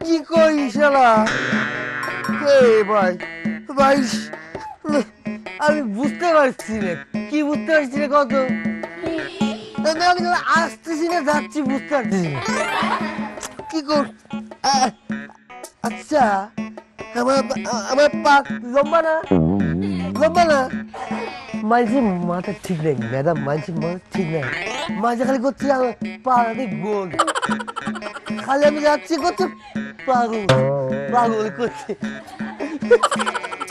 কি করি শালা ভাই ভাই আমি বুঝতে পারছি না কি বুঝতে পারছি না কত আমি আসতেছি না, যাচ্ছি, বুঝতে পারছি কি কর আচ্ছা। আমার পা লম্বা না? লম্বা না? মাঝে মাথা ঠিক নেই, ম্যাডাম, মাঝে মাথা ঠিক মাঝে খালি করছি আমার গোল খালি আমি যাচ্ছি করছে, পাগল পাগল করছে।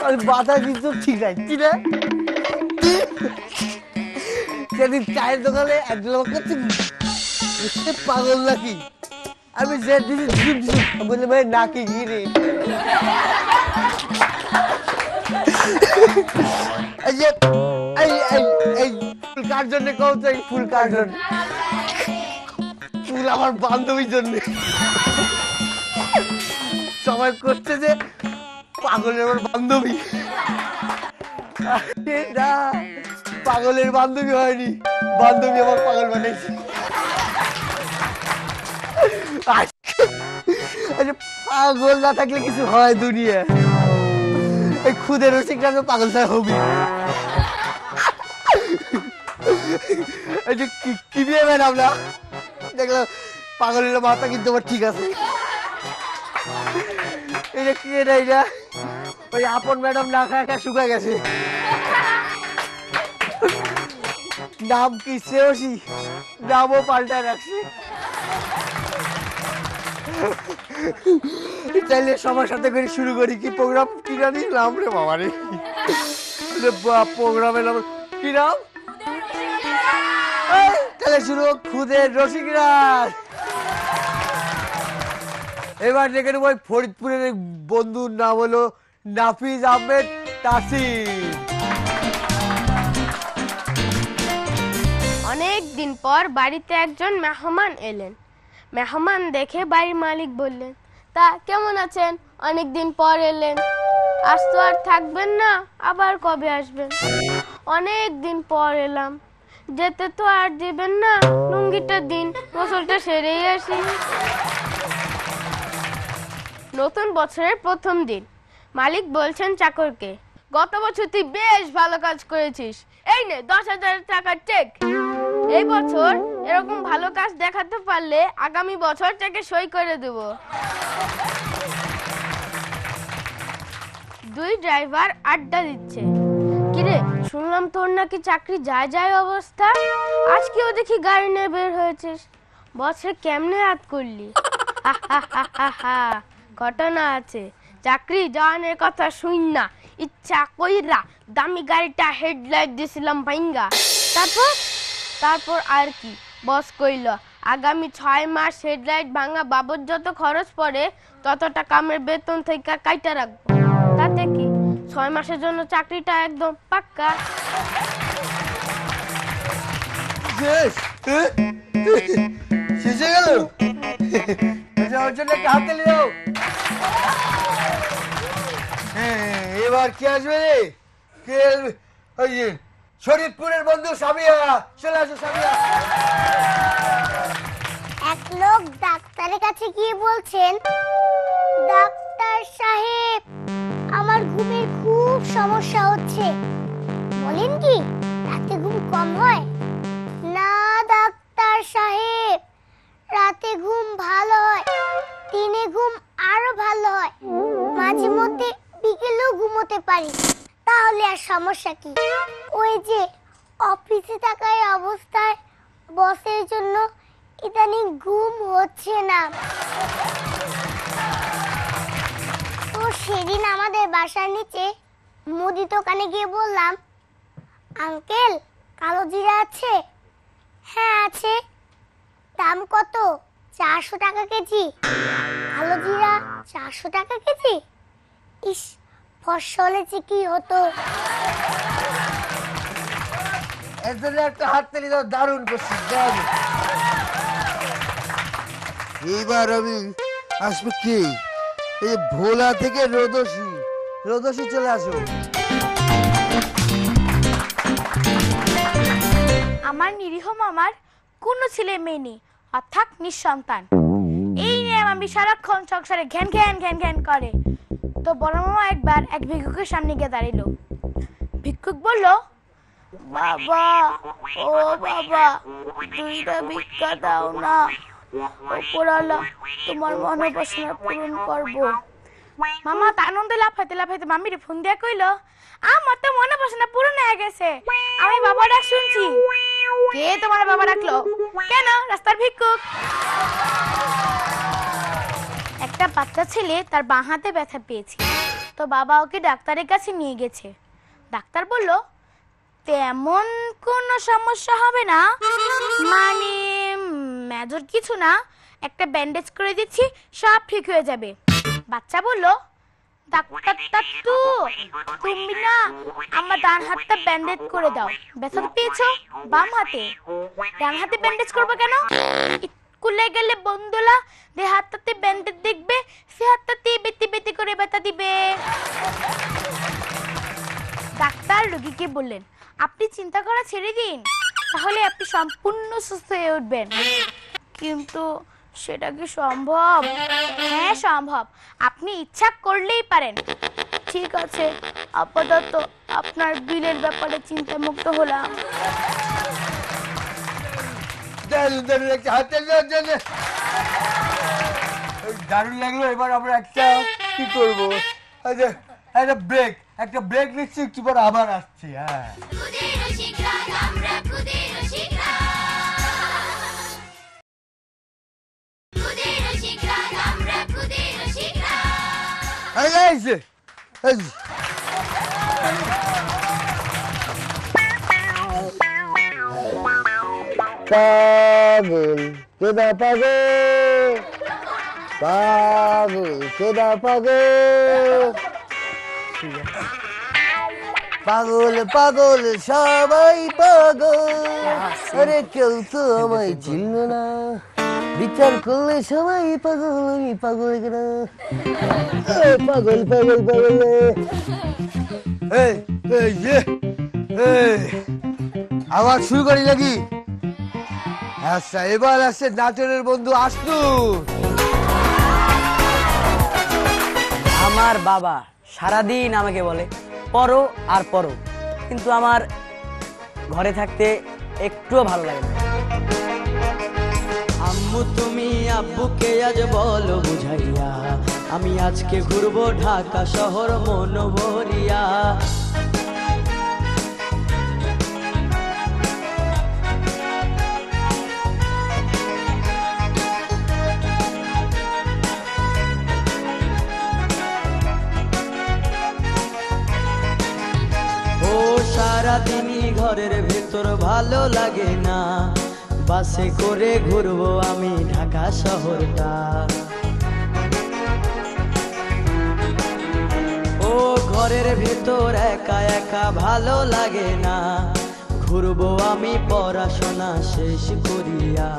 আমি বাধা কিন্তু ঠিক নাই কি না? সেদিন চায়ের দোকানে পাগল নাকি? আমি যে দিদি ঝুপ ভাই, নাকি গিরে কার জন্য ফুল কার জন্য। ফুল আমার বান্ধবীর জন্য। সবাই করছে যে পাগলের আমার বান্ধবী। পাগলের বান্ধবী হয়নি। বান্ধবী আমার পাগল বানাইছে। পাগল না থাকলে কিছু হয় দুনিয়া। এই খুদের রসিকটা তো পাগল ছাড়া হবি। কি- বিয়ে ম্যাডাম না দেখলাম পাগলের মাথা কিন্তু আমার ঠিক আছে। এটা কি এটা এটা? ওই আপন ম্যাডাম না খায় খায় শুকা গেছে। নাম কি শ্রেয়সী? নামও পাল্টা রাখছে। তাইলে সবার সাথে করে শুরু করি কি প্রোগ্রাম কি জানি, নাম রে বাবা রে। প্রোগ্রামের নাম কি নাম? তাহলে শুরু খুদের রসিকরাজ এবার দেখে নেব ওই ফরিদপুরের বন্ধুর নাম হলো নাফিজ আহমেদ তাসির অনেক দিন পর বাড়িতে একজন মেহমান এলেন। মেহমান দেখে বাড়ির মালিক বললেন, তা কেমন আছেন? অনেক দিন পর এলেন। আজ তো আর থাকবেন না, আবার কবে আসবেন? অনেক দিন পর এলাম। যেতে তো আর দিবেন না লুঙ্গিটা দিন, গোসলটা সেরেই আসি। নতুন বছরের প্রথম দিন। মালিক বলছেন চাকরকে, গত বছর তুই বেশ ভালো কাজ করেছিস। এই নে, দশ হাজার টাকার চেক এই বছর এরকম ভালো কাজ দেখাতে পারলে আগামী বছর চেকে সই করে দেব। দুই ড্রাইভার আড্ডা দিচ্ছে। কিরে, শুনলাম তোর নাকি চাকরি যায় যায় অবস্থা। আজকেও দেখি গাড়ি নিয়ে বের হয়েছিস। বছরে কেমনে হাত করলি? ঘটনা আছে। চাকরি জওয়ানের কথা শুন না। ইচ্ছা কইরা দামি গাড়িটা হেডলাইট দিছিলাম ভাইঙ্গা। তারপর? তারপর আর কি? বস কইল, আগামী ছয় মাস হেডলাইট ভাঙা বাবদ যত খরচ পড়ে তত টাকা আমার বেতন থেকে কাইটা রাখব। তাতে কি? ছয় মাসের জন্য চাকরিটা একদম পাক্কা। হ্যাঁ? এবার কি আসবে রে? আসবে? ওই শরীফপুরের বন্ধু সামিয়া, চলে আসো সামিয়া। এক লোক ডাক্তারের কাছে গিয়ে বলছেন, ডাক্তার সাহেব, আমার ঘুমের খুব সমস্যা হচ্ছে। বলেন কি, রাতে ঘুম কম হয়? না, ডাক্তার সাহেব, রাতে ঘুম ভালো হয়, দিনে ঘুম আরও ভালো হয়। মাঝে মধ্যে বিকেলেও ঘুমোতে পারি। তাহলে আর সমস্যা কি? ওই যে অফিসে থাকা অবস্থায় বসের জন্য ইদানিং ঘুম হচ্ছে না। তো সেদিন আমাদের বাসার নিচে মুদি দোকানে গিয়ে বললাম, আঙ্কেল, কালো জিরা আছে? হ্যাঁ আছে। দাম কত? চারশো টাকা কেজি। কালো জিরা চারশো টাকা কেজি? ইস ফসলে যে কি হতো? আমি আসব কি? এই ভোলা থেকে চলে আসো। আমার নিরীহ মামার কোনো ছেলে মেয়ে নেই অর্থাৎ নিঃসন্তান। এই নিয়ে আমি সারাক্ষণ সংসারে ঘ্যান ঘ্যান ঘ্যান ঘ্যান করে। তো বড় মামা একবার এক ভিক্ষুকের সামনে গিয়ে দাঁড়িলো ভিক্ষুক বলল, বাবা, ও বাবা, দুইটা ভিক্ষা দাও না। ওপরালা তোমার মনোবাসনা পূরণ করব। মামা তা আনন্দে লাফাইতে লাফাইতে মামিরে ফোন দিয়ে কইলো, আমার তো মনে বাসনা পূরণ হয়ে গেছে। আমি বাবা ডাক শুনছি। কে তোমার বাবা ডাকলো কেন? রাস্তার ভিক্ষুক। একটা বাচ্চা ছেলে তার বাঁ হাতে ব্যথা পেয়েছে। তো বাবা ওকে ডাক্তারের কাছে নিয়ে গেছে। ডাক্তার বলল, তেমন কোনো সমস্যা হবে না। মানে মেজর কিছু না, একটা ব্যান্ডেজ করে দিচ্ছি, সব ঠিক হয়ে যাবে। বাচ্চা বলল ডাক্তার দাদু তুমি না, আমার ডান হাতটা ব্যান্ডেজ করে দাও। ব্যথা তো পেয়েছ, বাম হাতে। ডান হাতে ব্যান্ডেজ করব কেন? স্কুলে গেলে বন্ধুলা যে হাতটাতে ব্যান্ডেজ দেখবে, সে হাতটাতে বেতি বেতি করে ব্যথা দিবে। ডাক্তার রোগীকে বললেন, আপনি চিন্তা করা ছেড়ে দিন, তাহলে আপনি সম্পূর্ণ সুস্থ হয়ে উঠবেন। কিন্তু সেটা কি সম্ভব? হ্যাঁ সম্ভব। আপনি ইচ্ছা করলেই পারেন। ঠিক আছে, আপাতত আপনার বিলের ব্যাপারে চিন্তামুক্ত হলাম। দারুণ দারুণ লাগল এবার আমরা একটা কি করব? আচ্ছা একটা ব্রেক একটা ব্রেক নিচ্ছি একটু পর আবার আসছি হ্যাঁ। এই পাগল কেদা পাগল? পাগল কেদা পাগল? পাগল পাগল, সবাই পাগল। আরে কেউ তো আমায় চিনল না। বিচার করলে সবাই পাগল, আমি পাগল পাগল পাগল পাগল এই এই যে শুরু করি নাকি? আচ্ছা এবার আসছে নাচনের বন্ধু আসনু আমার বাবা সারাদিন আমাকে বলে পড়ো আর পড়ো। কিন্তু আমার ঘরে থাকতে একটুও ভালো লাগে না। আম্মু তুমি আব্বুকে আজ বলো বুঝাইয়া আমি আজকে ঘুরবো ঢাকা শহর মন ভরিয়া সারাদিনই ঘরের ভেতর ভালো লাগে না। বাসে করে ঘুরবো আমি ঢাকা শহরটা। ও ঘরের ভেতর একা একা ভালো লাগে না। ঘুরবো আমি পড়াশোনা শেষ করিয়া।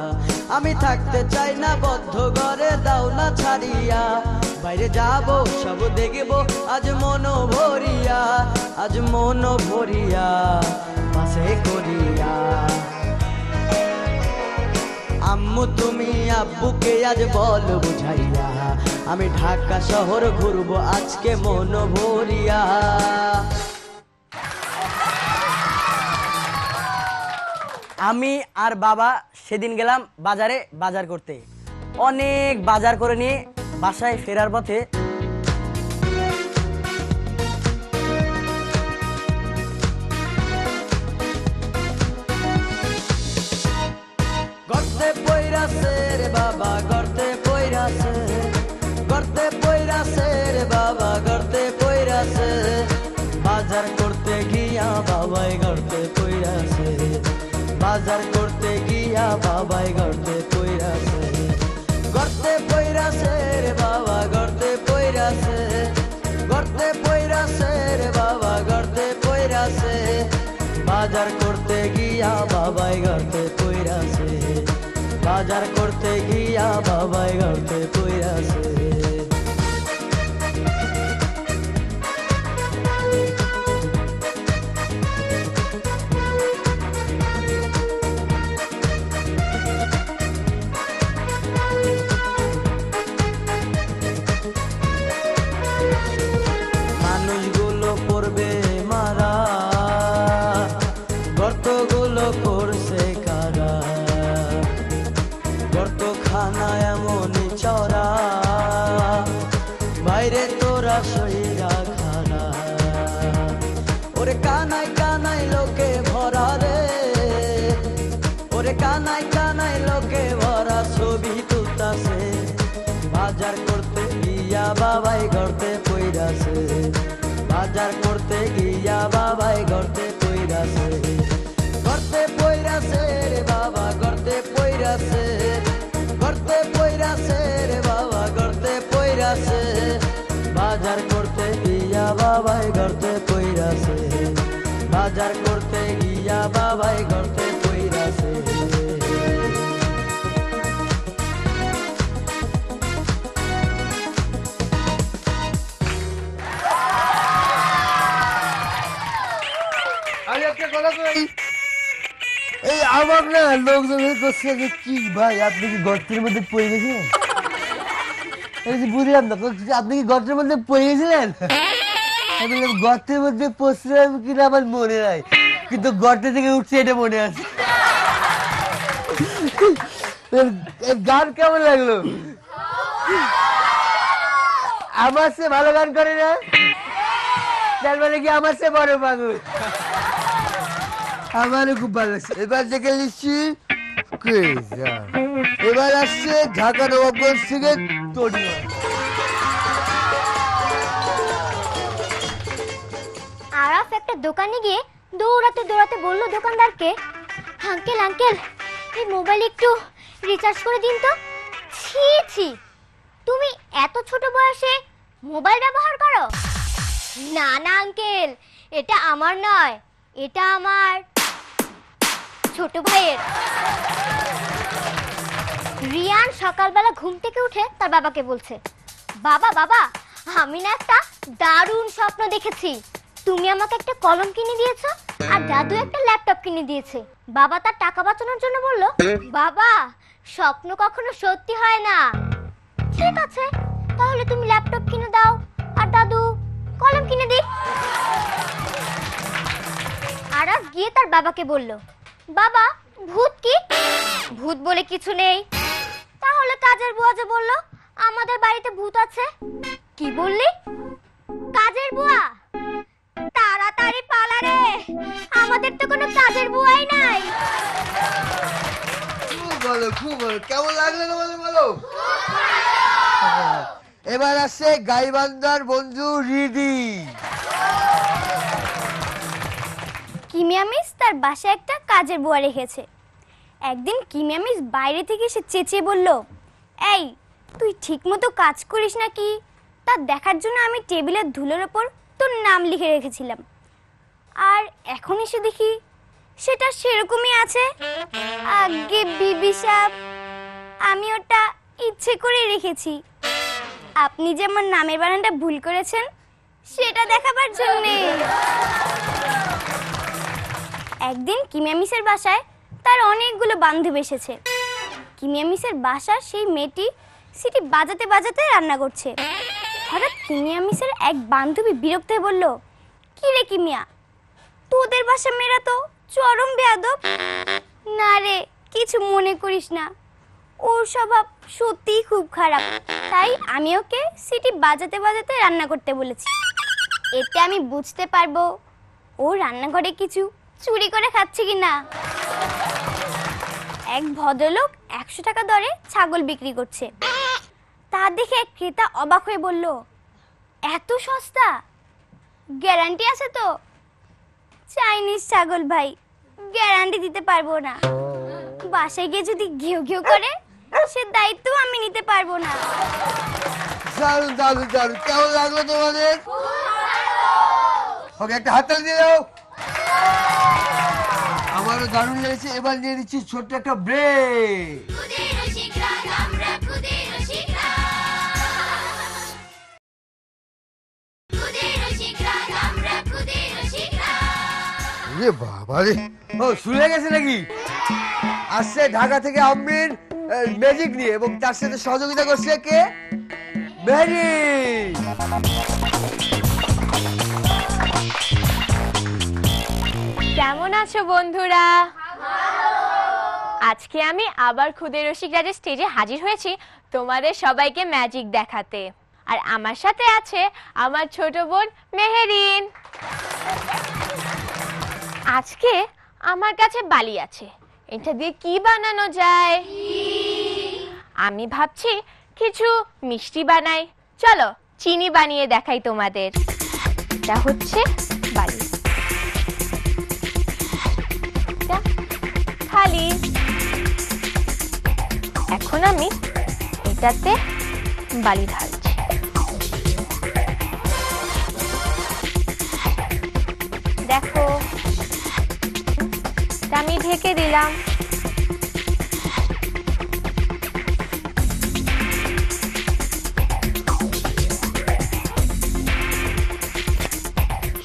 আমি থাকতে চাই না, বদ্ধ ঘরে দাও না ছাড়িয়া। বাইরে যাব, সব দেখব, আজ মন ভরিয়া, আজ মন ভরিয়া, পাশে করিয়া। আম্মু তুমি আব্বুকে আজ বল বুঝাইয়া, আমি ঢাকা শহর ঘুরবো, আজকে মন ভরিয়া। আমি আর বাবা সেদিন গেলাম বাজারে বাজার করতে। অনেক বাজার করে নিয়ে বাসায় ফেরার পথে বাবা বাজার করতে গিয়া বাবাই গর্তে পইরাছে। বাজার করতে গিয়া বাবাই গর্তে পইরাছে। কানাই লোকে ভরা রে। ওরে কানাই কানাই লোকে ভরা ছবি তুলতাছে। বাজার করতে গিয়া বাবাই গড়তে পইরাছে। বাজার করতে গিয়া বাবাই গড়তে পইরাছে। গড়তে পইরাছে রে বাবা গড়তে পইরাছে। গড়তে পইরাছে রে বাবা গড়তে পইরাছে। বাজার করতে গিয়া বাবাই গড়তে পইরাছে। বাজার করতে গিয়া বাবাই গড়তে পইরাছে আমি একটা কথা কই এই আমার না লোকজন করছে যে কি ভাই আপনি কি গর্তের মধ্যে পড়ে গেছিলেন? এই যে বুঝলাম না আপনি কি গর্তের মধ্যে পড়ে গেছিলেন? আমি গর্তের মধ্যে কিনা আমার মনে নাই। কিন্তু গর্তে থেকে উঠছে এটা মনে আছে। গান কেমন লাগল? আমার সে ভালো গান করে না? তার মানে কি আমার সে বড় পাগল? আমারও খুব ভালো লাগছে। এবার দেখে নিচ্ছি। এবার আসছে ঢাকা নবাবগঞ্জ থেকে তরিয়া একটা দোকানে গিয়ে দৌড়াতে দৌড়াতে বলল দোকানদারকে, আঙ্কেল আঙ্কেল, এই মোবাইল একটু রিচার্জ করে দিন তো। ছি ছি, তুমি এত ছোট বয়সে মোবাইল ব্যবহার করো? না না, আঙ্কেল, এটা আমার নয়, এটা আমার ছোট ভাইয়ের। রিয়ান সকালবেলা ঘুম থেকে উঠে তার বাবাকে বলছে, বাবা বাবা, আমি না একটা দারুণ স্বপ্ন দেখেছি। তুমি আমাকে একটা কলম কিনে দিয়েছ? আর দাদু একটা ল্যাপটপ কিনে দিয়েছে। বাবা তার টাকা বাঁচানোর জন্য বলল, বাবা, স্বপ্ন কখনো সত্যি হয় না। ঠিক আছে, তাহলে তুমি ল্যাপটপ কিনে দাও। আর দাদু, কলম কিনে দিই আরাফ গিয়ে তার বাবাকে বলল, বাবা, ভূত কি? ভূত বলে কিছু নেই। তাহলে কাজের বুয়া যে বলল, আমাদের বাড়িতে ভূত আছে। কি বললি? কাজের বুয়া। তাড়াতাড়ি পালা রে আমাদের তো কোনো কাজের বুয়াই নাই। খুব ভালো খুব ভালো। কেমন লাগল তোমাদের বলো? এবার আসছে গাইবান্ধার বন্ধু রিদি। কিমিয়া মিস তার বাসায় একটা কাজের বুয়া রেখেছে। একদিন কিমিয়া মিস বাইরে থেকে এসে চেঁচিয়ে বলল এই তুই ঠিকমতো কাজ করিস নাকি? তা দেখার জন্য আমি টেবিলের ধুলোর ওপর তোর নাম লিখে রেখেছিলাম। আর এখন এসে দেখি সেটা সেরকমই আছে। আগে বিবি সাহেব, আমি ওটা ইচ্ছে করে রেখেছি। আপনি যে আমার নামের বানানটা ভুল করেছেন, সেটা দেখাবার জন্যে। একদিন কিমিয়া মিসের বাসায় তার অনেকগুলো বান্ধব এসেছে। কিমিয়া মিসের বাসার সেই মেয়েটি সিটি বাজাতে বাজাতে রান্না করছে। হঠাৎ কিমিয়া মিসের এক বান্ধবী বিরক্ত হয়ে বলল, কি রে কিমিয়া তোদের বাসা মেয়েরা তো চরম বেয়াদব। না রে, কিছু মনে করিস না। ওর স্বভাব সত্যিই খুব খারাপ। তাই আমি ওকে সিটি বাজাতে বাজাতে রান্না করতে বলেছি। এতে আমি বুঝতে পারব ও রান্নাঘরে কিছু চুরি করে খাচ্ছে কিনা। এক ভদ্রলোক একশো টাকা দরে ছাগল বিক্রি করছে। তা দেখে এক ক্রেতা অবাক হয়ে বলল, এত সস্তা? গ্যারান্টি আছে তো? চাইনিজ ছাগল ভাই গ্যারান্টি দিতে পারব না। বাসায় গিয়ে যদি ঘেউ ঘেউ করে, সে দায়িত্ব আমি নিতে পারব না। দারুণ দারুণ দারুণ কেমন লাগল তোমাদের? ওকে, একটা হাততালি দিয়ে দাও। আমারও দারুণ লেগেছে, এবার নিয়ে নিচ্ছি ছোট্ট একটা ব্রেক রে বাবা রে। ও শুনে গেছে নাকি? আসছে ঢাকা থেকে আমরিন ম্যাজিক নিয়ে এবং তার সাথে সহযোগিতা করছে কে? মেহরি কেমন আছো বন্ধুরা? আজকে আমি আবার খুদে রসিক রাজের স্টেজে হাজির হয়েছি তোমাদের সবাইকে ম্যাজিক দেখাতে। আর আমার সাথে আছে আমার ছোট বোন মেহেরিন। আজকে আমার কাছে বালি আছে। এটা দিয়ে কি বানানো যায়? আমি ভাবছি কিছু মিষ্টি বানাই। চলো, চিনি বানিয়ে দেখাই তোমাদের। এটা হচ্ছে বালি। খালি এখন আমি এটাতে বালি ঢালছি। ঢেকে দিলাম।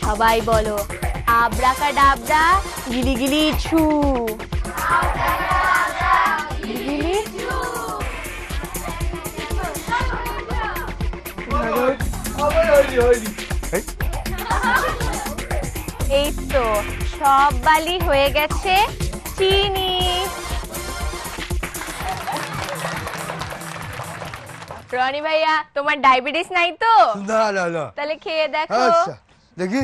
সবাই বলো আবরাকা ডাবরা, গিলি গিলি ছু। এই তো, সব বালি হয়ে গেছে। চিনি রনি ভাইয়া তোমার ডায়াবেটিস নাই তো? না না না। তাহলে খেয়ে দেখো। আচ্ছা দেখি।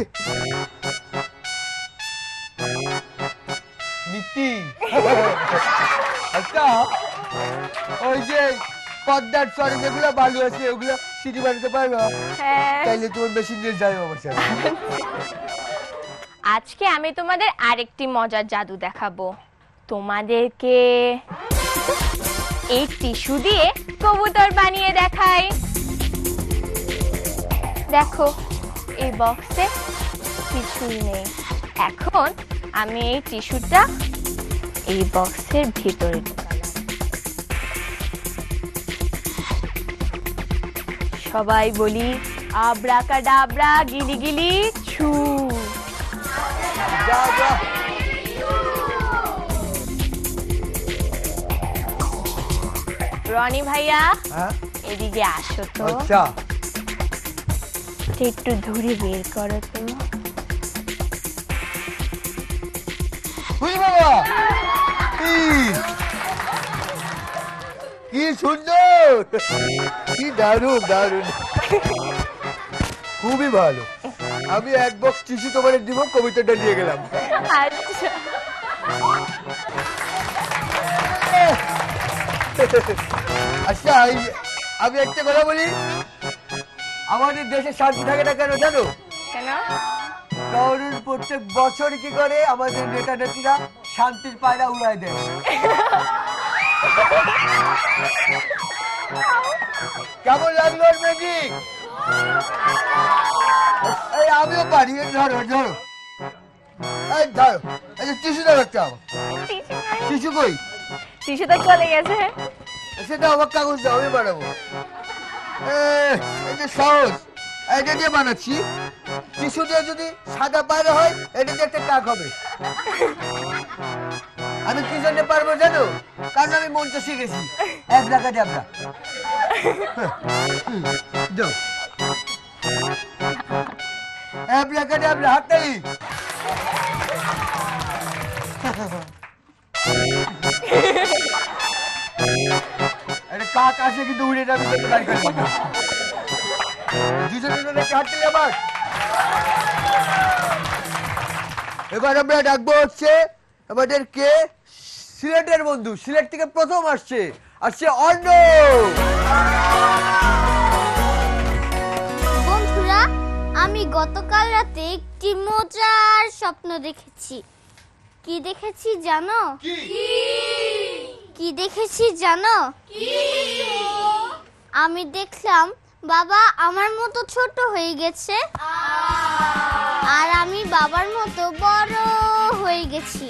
মিটি আচ্ছা ওই যে পদ্মার চরে যেগুলো বালু আছে ওগুলো সিটি বানাতে পারব হ্যাঁ। তাইলে তোমার মেশিন দিয়ে যাই আমার সাথে। আজকে আমি তোমাদের আরেকটি মজার জাদু দেখাবো। তোমাদেরকে এই টিস্যু দিয়ে কবুতর বানিয়ে দেখাই। দেখো, এই বক্সে কিছুই নেই। এখন আমি এই টিস্যুটা এই বক্সের ভিতরে সবাই বলি আবরাকা ডাবরা গিলি গিলি ছু। যা যা। রনি ভাইয়া হ্যাঁ? এদিকে আসো তো। আচ্ছা। একটু ধরে বের করো তো। বাবা? কি? সুন্দর? কি দারুণ দারুণ। খুবই ভালো। আমি এক বক্স টিস্যু তোমার দিব কবিতাটা নিয়ে গেলাম। আচ্ছা। আচ্ছা আমি একটা কথা বলি। আমাদের দেশে শান্তি থাকে না কেন জানো? কারণ প্রত্যেক বছর কি করে? আমাদের নেতা নেত্রীরা শান্তির পায়রা উড়ায় দেয়। কেমন লাগল ম্যাজিক এই আমিও পারি ধরো ধরো। এই ধরো এই যে টিস্যু ধরো একটা। টিস্যু কই? টিসু তো চলে গেছে সেটা আমার কাগজ দাও আমি বানাবো এই যে সহজ এটা দিয়ে বানাচ্ছি টিস্যু দিয়ে যদি সাদা পায়রা হয় এটা দিয়ে একটা টাক হবে আমি কি জন্য পারব জানো কারণ আমি মঞ্চ শিখেছি এক টাকা ডাবরা দাও এক টাকা ডাবরা হাততালি আরে কাক আসে কিন্তু উড়ে যাবে দাঁড়িয়ে থাকবে না। দুজনে আবার। এবার আমরা ডাকবো হচ্ছে আমাদের সিলেটের বন্ধু, সিলেট থেকে প্রথম আসছে আসছে অর্ণ বন্ধুরা, আমি গতকাল রাতে একটি মজার স্বপ্ন দেখেছি। কি দেখেছি জানো? কি? দেখেছি জানো? আমি দেখলাম বাবা আমার মতো ছোট হয়ে গেছে। আর আমি বাবার মতো বড় হয়ে গেছি।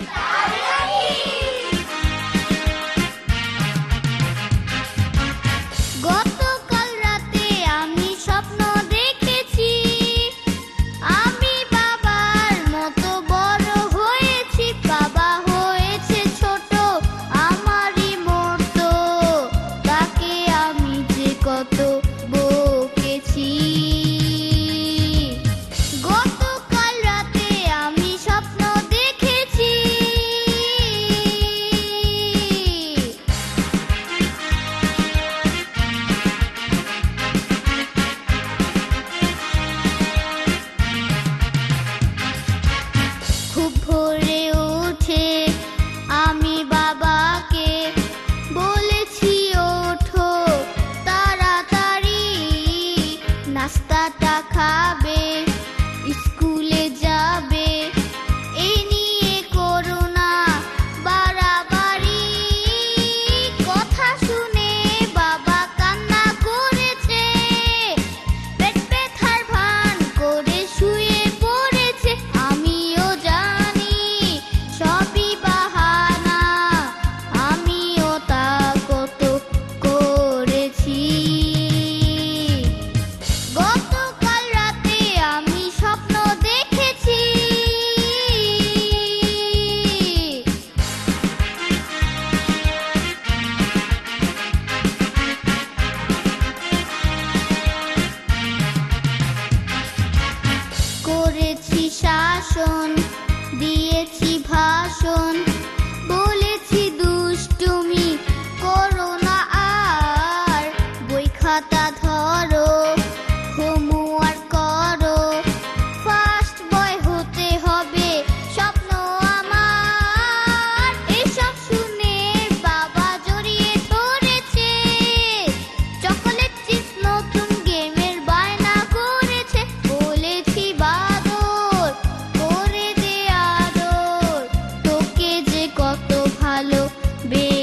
ভালো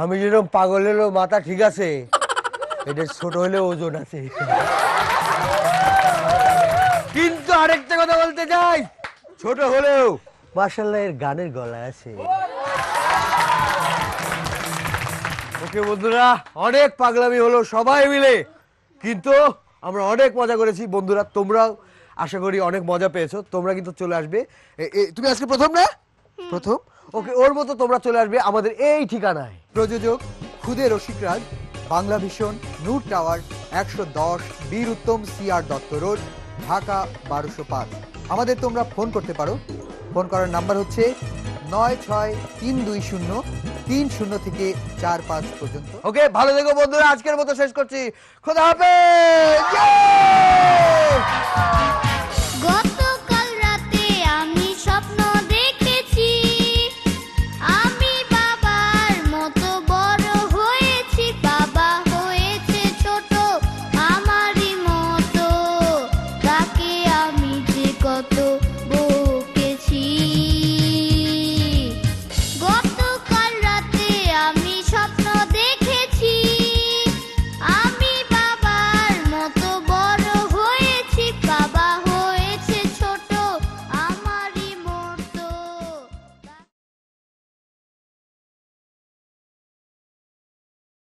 আমি যেরকম পাগল হলো মাথা ঠিক আছে, এটা ছোট হলে ওজন আছে। কিন্তু আরেকটা কথা বলতে চাই, ছোট হলেও মার্শাল্লাহ এর গানের গলা আছে। ওকে বন্ধুরা, অনেক পাগলামি হলো সবাই মিলে, কিন্তু আমরা অনেক মজা করেছি। বন্ধুরা, তোমরাও আশা করি অনেক মজা পেয়েছ, তোমরা কিন্তু চলে আসবে। তুমি আজকে প্রথম না? প্রথম? ওকে ওর মতো তোমরা চলে আসবে আমাদের এই ঠিকানায়। প্রযোজক খুদে রসিকরাজ বাংলা ভীষণ নূর টাওয়ার একশো দশ Bir Uttam C R Datta road Dhaka বারোশো পাঁচ। আমাদের তোমরা ফোন করতে পারো। ফোন করার নাম্বার হচ্ছে নয় ছয় তিন দুই শূন্য তিন শূন্য থেকে চার পাঁচ পর্যন্ত। ওকে ভালো থেকো বন্ধুরা আজকের মতো শেষ করছি। খোদা হাফেজ!